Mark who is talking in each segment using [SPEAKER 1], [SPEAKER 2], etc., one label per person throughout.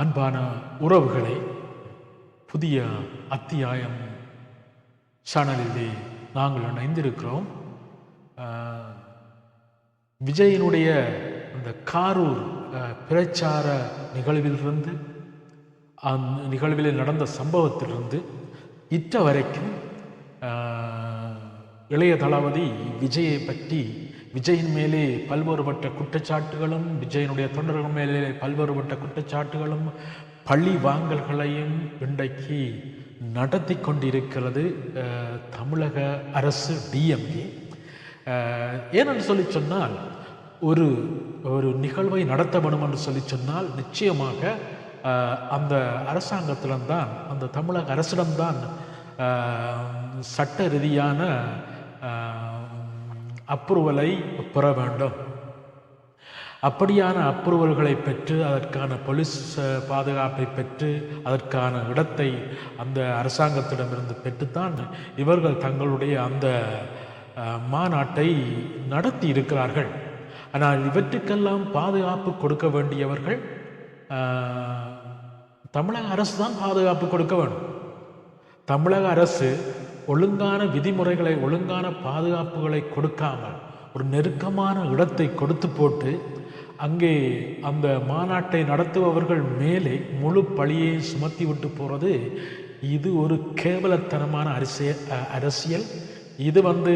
[SPEAKER 1] அன்பான உறவுகளை புதிய அத்தியாயம் சேனலிலே நாங்கள் இணைந்திருக்கிறோம். விஜயனுடைய அந்த காரூர் பிரச்சார நிகழ்விலிருந்து அந்த நிகழ்வில் நடந்த சம்பவத்திலிருந்து இற்ற வரைக்கும் இளைய தளபதி விஜயை பற்றி விஜயின் மேலே பல்வேறுபட்ட குற்றச்சாட்டுகளும் விஜயனுடைய தொண்டர்கள் மேலே பல்வேறுபட்ட குற்றச்சாட்டுகளும் பழி வாங்கல்களையும் இன்றைக்கு நடத்தி கொண்டிருக்கிறது தமிழக அரசு டிஎம்கே. ஏனென்று சொல்லி சொன்னால் ஒரு ஒரு நிகழ்வை நடத்தப்படும் என்று சொல்லி சொன்னால் நிச்சயமாக அந்த அரசாங்கத்திடம்தான் அந்த தமிழக அரசிடம்தான் சட்ட ரீதியான அப்ரூவலை பெற வேண்டும். அப்படியான அப்ரூவல்களை பெற்று அதற்கான போலீஸ் பாதுகாப்பை பெற்று அதற்கான இடத்தை அந்த அரசாங்கத்திடமிருந்து பெற்றுத்தான் இவர்கள் தங்களுடைய அந்த மாநாட்டை நடத்தி இருக்கிறார்கள். ஆனால் இவற்றுக்கெல்லாம் பாதுகாப்பு கொடுக்க வேண்டியவர்கள் தமிழக அரசு தான் பாதுகாப்பு கொடுக்க வேண்டும். தமிழக அரசு ஒழுங்கான விதிமுறைகளை ஒழுங்கான பாதுகாப்புகளை கொடுக்காமல் ஒரு நெருக்கமான இடத்தை கொடுத்து போட்டு அங்கே அந்த மாநாட்டை நடத்துபவர்கள் மேலே முழு பழியை சுமத்தி விட்டு போகிறது இது ஒரு கேவலத்தனமான அரசியல் அரசியல். இது வந்து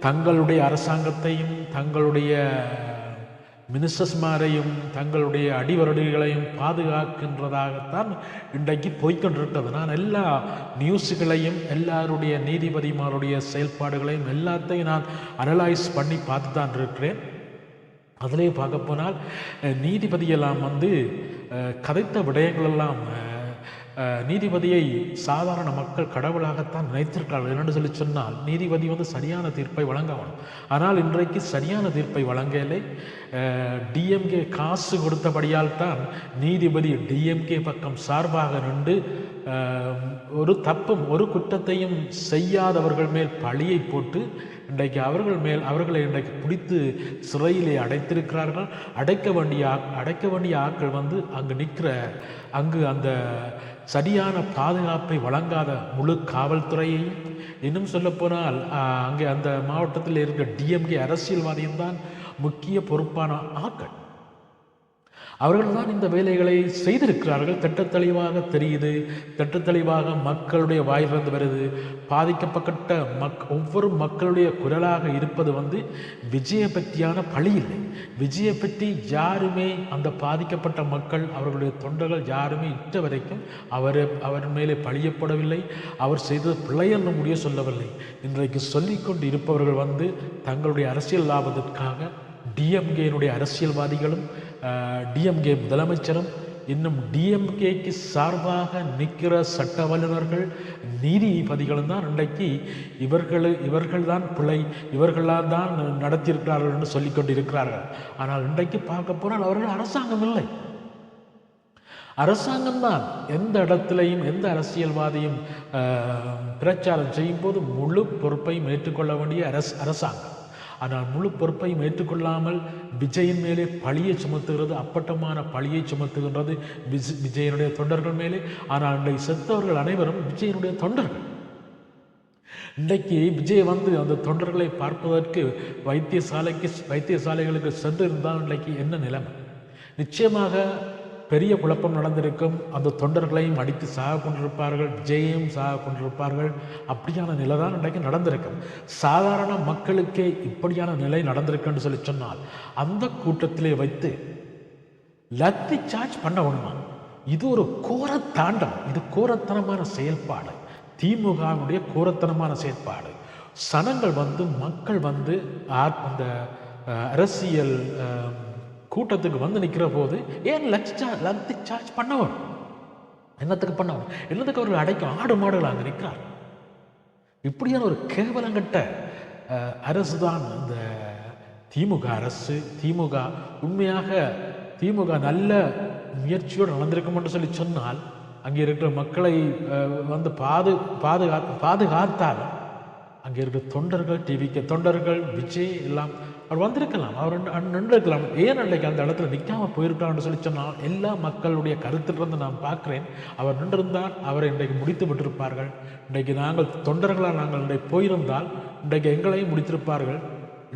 [SPEAKER 1] தங்களுடைய அரசாங்கத்தையும் தங்களுடைய மினிஸ்டர்ஸ்மாரையும் தங்களுடைய அடிவருடிகளையும் பாதுகாக்கின்றதாகத்தான் இன்றைக்கு போய்க்கொண்டிருக்கிறது. நான் எல்லா நியூஸுகளையும் எல்லாருடைய நீதிபதிமாருடைய செயல்பாடுகளையும் எல்லாத்தையும் நான் அனலைஸ் பண்ணி பார்த்து தான் இருக்கிறேன். அதிலே பார்க்க போனால் நீதிபதியெல்லாம் வந்து கதைத்த விடயங்களெல்லாம் நீதிபதியை சாதாரண மக்கள் கடவுளாகத்தான் நினைத்திருக்கிறார்கள். என்னென்று சொல்லி சொன்னால் நீதிபதி வந்து சரியான தீர்ப்பை வழங்க வேணும். ஆனால் இன்றைக்கு சரியான தீர்ப்பை வழங்கலை. டிஎம்கே காசு கொடுத்தபடியால் தான் நீதிபதி டிஎம்கே பக்கம் சார்பாக நின்று ஒரு தப்பும் ஒரு குற்றத்தையும் செய்யாதவர்கள் மேல் பழியை போட்டு இன்றைக்கு அவர்கள் மேல் அவர்களை இன்றைக்கு பிடித்து சிறையிலே அடைத்திருக்கிறார்கள். அடைக்க வேண்டிய ஆக்- அடைக்க வேண்டிய ஆட்கள் வந்து அங்கு நிற்கிற அங்கு அந்த சரியான பாதுகாப்பை வழங்காத முழு காவல்துறையையும் இன்னும் சொல்லப்போனால் அங்கே அந்த மாவட்டத்தில் இருக்கிற டிஎம்கே அரசியல்வாதியும் தான் முக்கிய பொறுப்பான ஆக்கள் அவர்கள் தான் இந்த வேலைகளை செய்திருக்கிறார்கள். திட்டத்தெளிவாக தெரியுது. திட்டத்தெளிவாக மக்களுடைய வாயிலிருந்து வருது. பாதிக்கப்பட்ட மக் ஒவ்வொரு மக்களுடைய குரலாக இருப்பது வந்து விஜய பற்றியான பழி இல்லை. விஜயை பற்றி யாருமே அந்த பாதிக்கப்பட்ட மக்கள் அவர்களுடைய தொண்டர்கள் யாருமே இட்ட வரைக்கும் அவர் அவர் மேலே பழியப்படவில்லை. அவர் செய்தது பிழை என்று முடிய சொல்லவில்லை. இன்றைக்கு சொல்லிக்கொண்டு இருப்பவர்கள் வந்து தங்களுடைய அரசியல் லாபத்திற்காக டிஎம்கேனுடைய அரசியல்வாதிகளும் டிஎம்கே முதலமைச்சரும் இன்னும் டிஎம்கேக்கு சார்பாக நிற்கிற சட்ட வல்லுநர்கள் நீதிபதிகளும் தான் இன்றைக்கு இவர்கள் இவர்கள் தான் பிழை இவர்களால் தான் நடத்தியிருக்கிறார்கள் என்று சொல்லிக்கொண்டு இருக்கிறார்கள் ஆனால் இன்றைக்கு பார்க்க போனால் அவர்கள் அரசாங்கம் இல்லை. அரசாங்கம்தான் எந்த இடத்திலையும் எந்த அரசியல்வாதியும் பிரச்சாரம் செய்யும் போது முழு பொறுப்பையும் ஏற்றுக்கொள்ள வேண்டிய அரசு அரசாங்கம். ஆனால் முழு பொறுப்பையும் ஏற்றுக்கொள்ளாமல் விஜயின் மேலே பழியை சுமத்துகிறது அப்பட்டமான பழியை சுமத்துகின்றது விஜ- விஜயனுடைய தொண்டர்கள் மேலே. ஆனால் இன்றைக்கு செத்தவர்கள் அனைவரும் விஜயனுடைய தொண்டர்கள். இன்றைக்கு விஜய் வந்து அந்த தொண்டர்களை பார்ப்பதற்கு வைத்தியசாலைக்கு வைத்தியசாலைகளுக்கு சென்று இருந்தால் இன்றைக்கு என்ன நிலைமை? நிச்சயமாக பெரிய குழப்பம் நடந்திருக்கும். அந்த தொண்டர்களையும் அடித்து சாக கொண்டிருப்பார்கள். விஜயையும் சாக கொண்டிருப்பார்கள். அப்படியான நிலை தான் இன்றைக்கு நடந்திருக்கும். சாதாரண மக்களுக்கே இப்படியான நிலை நடந்திருக்குன்னு சொல்லி சொன்னால் அந்த கூட்டத்திலே வைத்து லத்தி சார்ஜ் பண்ண வேணுமா? இது ஒரு கோரத்தாண்டம். இது கோரத்தனமான செயல்பாடு. திமுகவினுடைய கோரத்தனமான செயல்பாடு சனங்கள் வந்து மக்கள் வந்து ஆ- அந்த அரசியல் கூட்டத்துக்கு வந்து நிற்கிற போது ஏன் லஞ்ச் சார்ஜ் லத்தி சார்ஜ் பண்ணவர்? என்னத்துக்கு பண்ணவர்? என்னத்துக்கு அவர்கள் அடைக்கும் ஆடு மாடுகள் அங்கே நிற்கிறார்? இப்படியான ஒரு கேவலங்கட்ட அரசு தான் இந்த திமுக அரசு. திமுக உண்மையாக திமுக நல்ல முயற்சியோடு நடந்திருக்கும் என்று சொல்லி சொன்னால் அங்கே இருக்கிற மக்களை வந்து பாது பாதுகா பாதுகாத்தால் அங்கே இருக்கிற தொண்டர்கள் டிவிக்கு தொண்டர்கள் விஜய் எல்லாம் அவர் வந்திருக்கலாம் அவர் நின்றுருக்கலாம். ஏன் அன்றைக்கு அந்த இடத்துல நிற்காமல் போயிருக்கான்னு சொல்லி சொன்னால் எல்லா மக்களுடைய கருத்திலிருந்து நான் பார்க்குறேன். அவர் நின்றிருந்தால் அவரை இன்றைக்கு முடித்து விட்டிருப்பார்கள். இன்றைக்கு நாங்கள் தொண்டர்களாக நாங்கள் இன்றைக்கு போயிருந்தால் இன்றைக்கு எங்களையும் முடித்திருப்பார்கள்.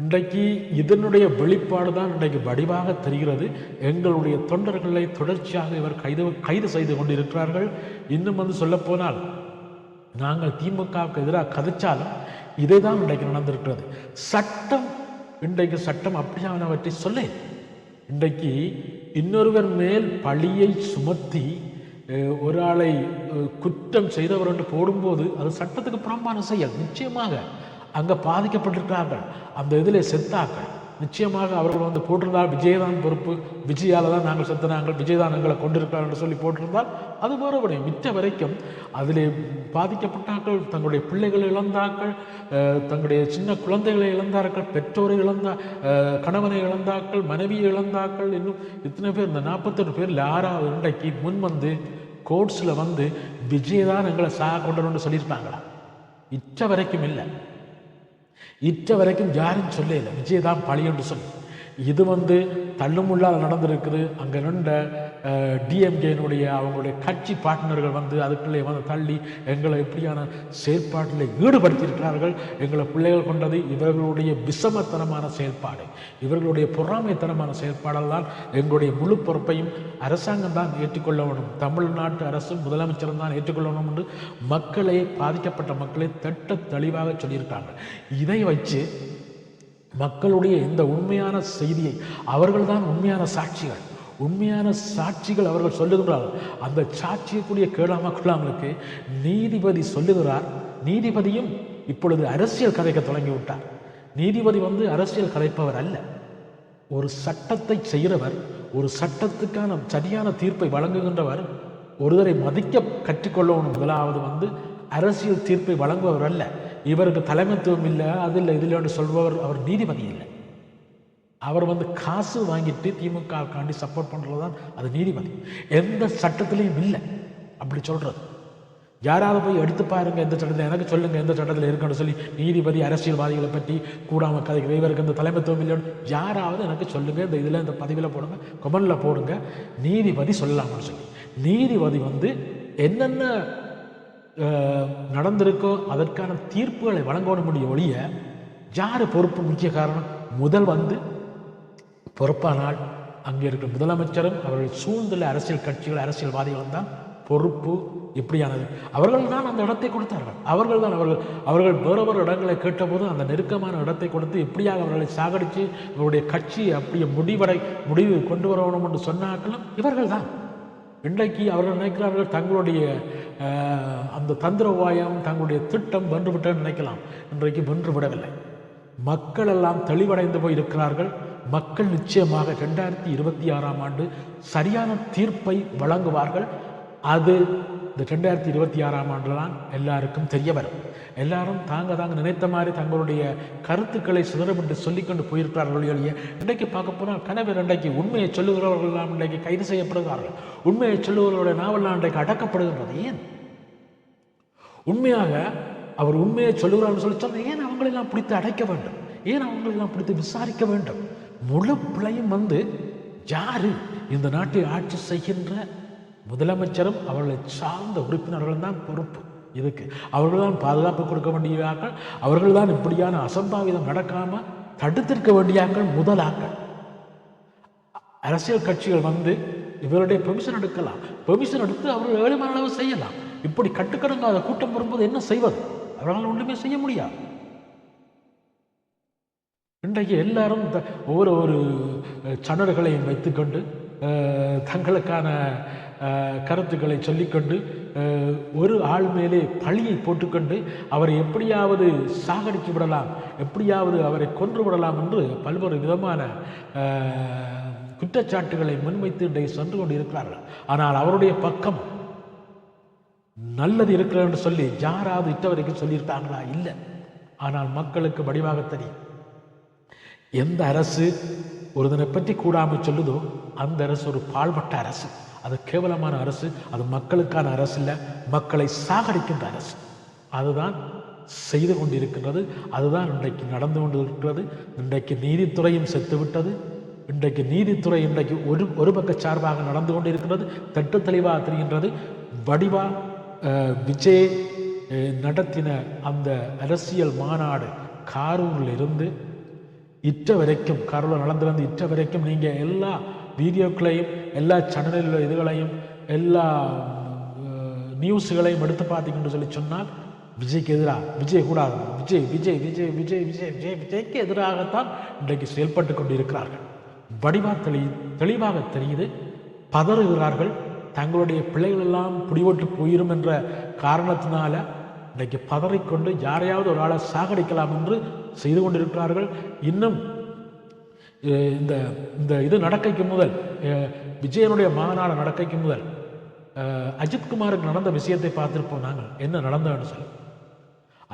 [SPEAKER 1] இன்றைக்கு இதனுடைய வெளிப்பாடு தான் இன்றைக்கு வடிவாக தெரிகிறது. எங்களுடைய தொண்டர்களை தொடர்ச்சியாக இவர் கைது கைது செய்து கொண்டிருக்கிறார்கள். இன்னும் வந்து சொல்லப்போனால் நாங்கள் திமுகவுக்கு எதிராக கதைச்சாலும் இதை தான் இன்றைக்கு நடந்திருக்கிறது. சட்டம் இன்றைக்கு சட்டம் அப்படியானவற்றை சொல்ல. இன்றைக்கு இன்னொருவர் மேல் பழியை சுமத்தி ஒரு ஆளை குற்றம் செய்தவர் என்று போடும்போது அது சட்டத்துக்கு புறம்பான செயல் நிச்சயமாக. அங்கே பாதிக்கப்பட்டிருக்கிறார்கள். அந்த இதில் செத்தார்கள். நிச்சயமாக அவர்கள் வந்து போட்டிருந்தால் விஜயதான் பொறுப்பு விஜயால தான் நாங்கள் செத்துனாங்கள் விஜயதான் எங்களை கொண்டிருக்கிறோம் என்று சொல்லி போட்டிருந்தால் அது மறுபடியும் மிச்ச வரைக்கும் அதிலே பாதிக்கப்பட்டார்கள் தங்களுடைய பிள்ளைகளை இழந்தார்கள் தங்களுடைய சின்ன குழந்தைகளை இழந்தார்கள் பெற்றோரை இழந்தா கணவனை இழந்தார்கள் மனைவியை இழந்தார்கள் இன்னும் இத்தனை பேர் இந்த நாற்பத்தெட்டு பேரில் யாராவது இன்றைக்கு முன் வந்து கோர்ட்ஸில் வந்து விஜய் தான் எங்களை சா கொண்டணும்னு சொல்லியிருப்பாங்களா? இச்ச வரைக்கும் இல்லை. இற்ற வரைக்கும் யாரும் சொல்லல. விஜய் தான் பழி என்று இது வந்து தள்ளுமுள்ளால் நடந்திருக்குது. அங்கே நின்ற டிஎம்கேனுடைய அவங்களுடைய கட்சி பார்ட்னர்கள் வந்து அதுக்குள்ளே வந்து தள்ளி எங்களை இப்படியான செயற்பாட்டில் ஈடுபடுத்தியிருக்கிறார்கள். எங்களை பிள்ளைகள் கொண்டது இவர்களுடைய விஷமத்தனமான செயல்பாடு இவர்களுடைய பொறாமைத்தனமான செயல்பாடெல்லாம் எங்களுடைய முழு பொறுப்பையும் அரசாங்கம் தான் ஏற்றுக்கொள்ள வேண்டும். தமிழ்நாட்டு அரசும் முதலமைச்சரும் தான் ஏற்றுக்கொள்ள வேண்டும் என்று மக்களை பாதிக்கப்பட்ட மக்களை தட்ட தெளிவாக சொல்லியிருக்காங்க. இதை வச்சு மக்களுடைய இந்த உண்மையான செய்தியை அவர்கள்தான் உண்மையான சாட்சிகள். உண்மையான சாட்சிகள் அவர்கள் சொல்லுகிறார்கள். அந்த சாட்சியக்கூடிய கேளாம கொள்ளாமலுக்கு நீதிபதி சொல்லுகிறார். நீதிபதியும் இப்பொழுது அரசியல் கதைக்க தொடங்கிவிட்டார் நீதிபதி வந்து அரசியல் கதைப்பவர் அல்ல. ஒரு சட்டத்தை செய்கிறவர் ஒரு சட்டத்துக்கான சரியான தீர்ப்பை வழங்குகின்றவர் ஒருவரை மதிக்க கற்றுக்கொள்ளணும் முதலாவது வந்து அரசியல் தீர்ப்பை வழங்குபவர் அல்ல. இவருக்கு தலைமைத்துவம் இல்லை அது இல்லை இதில் சொல்பவர் அவர் நீதிபதி இல்லை. அவர் வந்து காசு வாங்கிட்டு திமுகவுக்காண்டி சப்போர்ட் பண்ணுறது தான் அது நீதிபதி. எந்த சட்டத்திலையும் இல்லை. அப்படி சொல்கிறது யாராவது போய் எடுத்து பாருங்கள் எந்த சட்டத்தில் எனக்கு சொல்லுங்கள் எந்த சட்டத்தில் இருக்குன்னு சொல்லி நீதிபதி அரசியல்வாதிகளை பற்றி கூடாமல் கதைக்கு இவருக்கு இந்த தலைமைத்துவம் இல்லைன்னு யாராவது எனக்கு சொல்லுங்கள் இந்த இதில் இந்த பதிவில் போடுங்க கொமனில் போடுங்க. நீதிபதி சொல்லலாம்னு சொல்லி. நீதிபதி வந்து என்னென்ன நடந்திருக்கோ அதற்கான தீர்ப்புகளை வழங்கணும் முடிய ஒழிய யார் பொறுப்பு முக்கிய காரணம். முதல் வந்து பொறுப்பானால் அங்கே இருக்கிற முதலமைச்சரும் அவர்கள் சூழ்ந்துள்ள அரசியல் கட்சிகள் அரசியல்வாதிகளும் தான் பொறுப்பு எப்படியானது? அவர்கள் தான் அந்த இடத்தை கொடுத்தார்கள். அவர்கள் தான் அவர்கள் அவர்கள் வேறு வேறு இடங்களை கேட்டபோது அந்த நெருக்கமான இடத்தை கொடுத்து எப்படியாக அவர்களை சாகடித்து இவருடைய கட்சி அப்படியே முடிவடை முடிவு கொண்டு வரணும் என்று சொன்னார்களும் இவர்கள் தான். இன்றைக்கு அவர்கள் நினைக்கிறார்கள் தங்களுடைய அந்த தந்திரவாயம் தங்களுடைய திட்டம் வென்றுவிட்டேன்னு நினைக்கலாம். இன்றைக்கு வென்று விடவில்லை மக்கள் எல்லாம் தெளிவடைந்து போய் இருக்கிறார்கள் மக்கள் நிச்சயமாக ரெண்டாயிரத்தி இருபத்தி ஆறாம் ஆண்டு சரியான தீர்ப்பை வழங்குவார்கள். அது இந்த ரெண்டாயிரத்தி இருபத்தி ஆறாம் ஆண்டு தான் எல்லாருக்கும் தெரிய வரும். எல்லாரும் தாங்க தாங்க நினைத்த மாதிரி தங்களுடைய கருத்துக்களை சிதறமிட்டு சொல்லிக்கொண்டு போயிருக்கிறார்கள் ஒழிய இன்றைக்கு பார்க்க போனால் கனவர் இன்றைக்கு உண்மையை சொல்லுகிறவர்கள் எல்லாம் இன்றைக்கு கைது செய்யப்படுகிறார்கள். உண்மையை சொல்லுகிறவருடைய நாவெல்லாம் இன்றைக்கு அடக்கப்படுகின்றது. ஏன்? உண்மையாக அவர் உண்மையை சொல்லுகிறார்னு சொல்லி சொன்னால் ஏன் அவங்களெல்லாம் பிடித்து அடைக்க வேண்டும்? ஏன் அவங்களெல்லாம் பிடித்து விசாரிக்க வேண்டும்? முழு பிழையும் வந்து யாரு இந்த நாட்டை ஆட்சி செய்கின்ற முதலமைச்சரும் அவர்களை சார்ந்த உறுப்பினர்களும் தான் பொறுப்பு இதுக்கு. அவர்கள் தான் பாதுகாப்பு கொடுக்க வேண்டியாக்கள் அவர்கள் தான் இப்படியான அசம்பாவிதம் நடக்காமல் தடுத்திருக்க வேண்டியாக்கள் முதலாக்கள் அரசியல் கட்சிகள் வந்து இவருடைய பெர்மிஷன் எடுக்கலாம். பெர்மிஷன் எடுத்து அவர்கள் ஏழுமான அளவு செய்யலாம். இப்படி கட்டுக்கடங்காத கூட்டம் வரும்போது என்ன செய்வது? அவர்களால் ஒன்றுமே செய்ய முடியாது. இன்றைக்கு எல்லாரும் இந்த ஒவ்வொரு ஒரு அஹ், வைத்துக்கொண்டு தங்களுக்கான கருத்துக்களை சொல்லிக்கொண்டு ஒரு ஆள் மேலே பழியை போட்டுக்கொண்டு அவரை எப்படியாவது சாகடித்து விடலாம் எப்படியாவது அவரை கொன்று விடலாம் என்று பல்வேறு விதமான குற்றச்சாட்டுகளை முன்வைத்து இன்றைக்கு சென்று கொண்டு இருக்கிறார்கள் ஆனால் அவருடைய பக்கம் நல்லது இருக்கிறன்னு சொல்லி யாராவது இட்டவரைக்கும் சொல்லியிருக்காங்களா? இல்லை. ஆனால் மக்களுக்கு வடிவாக தெரியும். எந்த அரசு ஒருதனை பற்றி கூடாமல் சொல்லுதோ அந்த அரசு ஒரு பாழ்பட்ட அரசு. அது கேவலமான அரசு அது மக்களுக்கான அரசு இல்லை மக்களை சாகடிக்கின்ற அரசு. அதுதான் செய்து கொண்டிருக்கின்றது அதுதான் இன்றைக்கு நடந்து கொண்டிருக்கிறது இன்றைக்கு நீதித்துறையும் செத்துவிட்டது இன்றைக்கு நீதித்துறை இன்றைக்கு ஒரு ஒரு பக்க சார்பாக நடந்து கொண்டிருக்கிறது தட்டு தெளிவாக தெரிகின்றது. வடிவா விஜய் நடத்தின அந்த அரசியல் மாநாடு காரூரில் இருந்து இற்ற வரைக்கும் கருவில் நடந்திருந்து இற்ற வரைக்கும் நீங்கள் எல்லா வீடியோக்களையும் எல்லா சேனலில் இதுகளையும் எல்லா நியூஸுகளையும் எடுத்து பார்த்தீங்கன்னு சொல்லி சொன்னால் விஜய்க்கு எதிராக விஜய் கூடாது விஜய் விஜய் விஜய் விஜய் விஜய் விஜய் விஜய்க்கு எதிராகத்தான் இன்றைக்கு செயல்பட்டு கொண்டிருக்கிறார்கள். வடிவாக தெளி தெளிவாக தெரியுது பதறுகிறார்கள் தங்களுடைய பிள்ளைகள் எல்லாம் பிடிபட்டு போயிரும் என்ற காரணத்தினால இன்றைக்கு பதறிக்கொண்டு யாரையாவது ஒரு ஆளை சாகடிக்கலாம் என்று செய்து கொண்டிருக்கிறார்கள். இன்னும் இந்த இந்த இது நடக்கைக்கு முதல் விஜயனுடைய மாநாடு நடக்கைக்கு முதல் அஜித்குமாருக்கு நடந்த விஷயத்தை பார்த்துருப்போம் நாங்கள். என்ன நடந்ததுன்னு சொல்லி.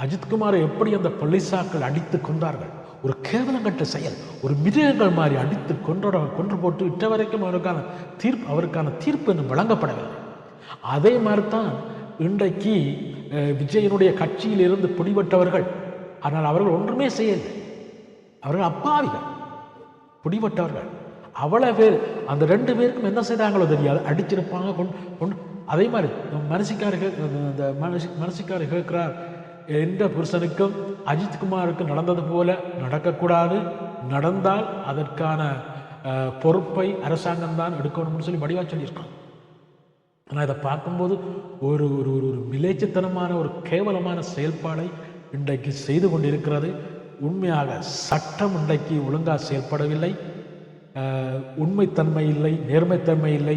[SPEAKER 1] அஜித்குமாரை எப்படி அந்த பொலிசாக்கள் அடித்து கொண்டார்கள்? ஒரு கேவலங்கட்ட செயல் ஒரு மிருகங்கள் மாதிரி அடித்து கொன்றோட கொன்று போட்டு இட்ட வரைக்கும் அவருக்கான தீர்ப்பு அவருக்கான தீர்ப்பு இன்னும் வழங்கப்படவில்லை. அதே மாதிரி தான் இன்றைக்கு அஹ், விஜயனுடைய கட்சியிலிருந்து பிடிபட்டவர்கள் ஆனால் அவர்கள் ஒன்றுமே செய்யலை அவர்கள் அப்பாவிகள். பிடிபட்டவர்கள். அவ்வளோ பேர் அந்த ரெண்டு பேருக்கும் என்ன செய்கிறாங்களோ தெரியாது. அடிச்சிருப்பாங்க கொண்டு கொண்டு அதே மாதிரி மனசிக்கார் இந்த மனசி மனசிக்காரர் கேட்கிறார் எந்த புருஷனுக்கும் அஜித்குமாருக்கும் நடந்தது போல நடக்கக்கூடாது. நடந்தால் அதற்கான பொறுப்பை அரசாங்கம் தான் எடுக்கணும்னு சொல்லி வடிவாக சொல்லியிருக்காங்க ஆனால் இதை பார்க்கும்போது ஒரு ஒரு ஒரு ஒரு விளைச்சத்தனமான ஒரு கேவலமான செயல்பாடை இன்றைக்கு செய்து கொண்டிருக்கிறது. உண்மையாக சட்டம் இன்றைக்கு ஒழுங்காக செயல்படவில்லை. உண்மைத்தன்மை இல்லை நேர்மைத்தன்மை இல்லை.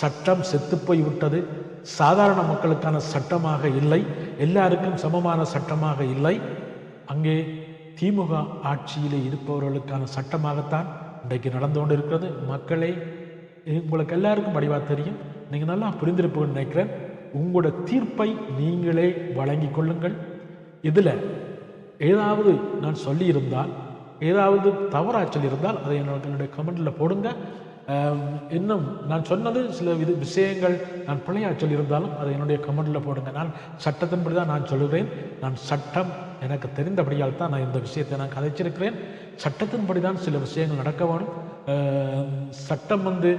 [SPEAKER 1] சட்டம் செத்துப்போய் விட்டது. சாதாரண மக்களுக்கான சட்டமாக இல்லை. எல்லாருக்கும் சமமான சட்டமாக இல்லை. அங்கே திமுக ஆட்சியில் இருப்பவர்களுக்கான சட்டமாகத்தான் இன்றைக்கு நடந்து கொண்டிருக்கிறது. மக்களே உங்களுக்கு எல்லாருக்கும் வடிவாக தெரியும். நீங்கள் நல்லா புரிந்திருப்பீங்கன்னு நினைக்கிறேன். உங்களோட தீர்ப்பை நீங்களே வழங்கி கொள்ளுங்கள். இதில் ஏதாவது நான் சொல்லியிருந்தால் ஏதாவது தவறாக சொல்லியிருந்தால் அதை என்னோட என்னுடைய கமெண்டில் போடுங்க. இன்னும் நான் சொன்னது சில இது விஷயங்கள் நான் பிள்ளையாக சொல்லியிருந்தாலும் அதை என்னுடைய கமெண்டில் போடுங்க. நான் சட்டத்தின்படி தான் நான் சொல்கிறேன் நான் சட்டம் எனக்கு தெரிந்தபடியால் தான் நான் இந்த விஷயத்தை நான் கதைச்சிருக்கிறேன். சட்டத்தின்படி தான் சில விஷயங்கள் நடக்க வேணும். சட்டம் வந்து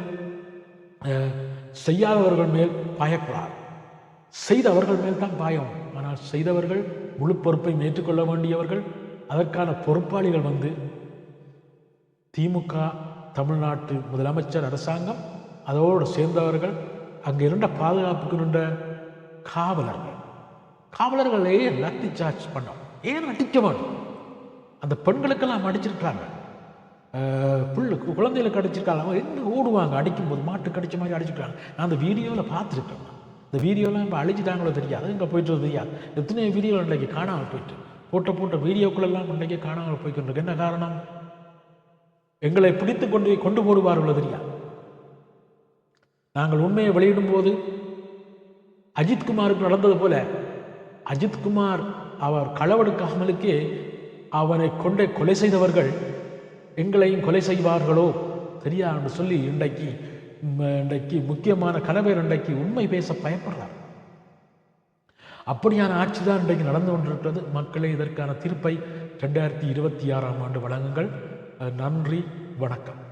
[SPEAKER 1] செய்யாதவர்கள் மேல் பாயக்கூடாது. செய்தவர்கள் மேல் தான் பாயம். ஆனால் செய்தவர்கள் முழு பொறுப்பை ஏற்றுக்கொள்ள வேண்டியவர்கள் அதற்கான பொறுப்பாளிகள் வந்து திமுக தமிழ்நாட்டு முதலமைச்சர் அரசாங்கம் அதோடு சேர்ந்தவர்கள் அங்கே இருந்த பாதுகாப்புக்கு நின்ற காவலர்கள். காவலர்களையே லத்தி சார்ஜ் பண்ணோம் ஏன் அடிக்க வேணும்? அந்த பெண்களுக்கெல்லாம் அடிச்சிருக்கிறாங்க. அஹ் குழந்தையில கடிச்சிருக்காங்க. என்ன அவங்க எங்கே ஓடுவாங்க? அடிக்கும்போது மாட்டுக்கு அடிச்ச மாதிரி அடிச்சிருக்காங்க. நான் அந்த வீடியோவில் பார்த்துருக்கேன். இந்த வீடியோலாம் இப்போ அழிச்சிட்டாங்களோ தெரியாது. இங்கே போயிட்டு தெரியாது. எத்தனை வீடியோ இன்றைக்கு காணாமல் போயிட்டு. போட்ட போட்ட வீடியோக்குள்ளெல்லாம் இன்றைக்கி காணாமல் போய்க்கொண்டிருக்கு என்ன காரணம்? எங்களை பிடித்து கொண்டு போய் கொண்டு போடுவார்களோ தெரியாது. நாங்கள் உண்மையை வெளியிடும் போது அஜித்குமாருக்கு நடந்தது போல அஜித்குமார் அவர் களவெடுக்காமலுக்கே அவனை கொண்டே கொலை செய்தவர்கள் எங்களையும் கொலை செய்வார்களோ? தெரியாது என்று சொல்லி இன்றைக்கு இன்றைக்கு முக்கியமான கணவர் இன்றைக்கு உண்மை பேச பயப்படுறார். அப்படியான ஆட்சி தான் இன்றைக்கு நடந்து கொண்டிருக்கிறது. மக்களே இதற்கான தீர்ப்பை ரெண்டாயிரத்தி இருபத்தி ஆறாம் ஆண்டு வழங்குங்கள். நன்றி வணக்கம்.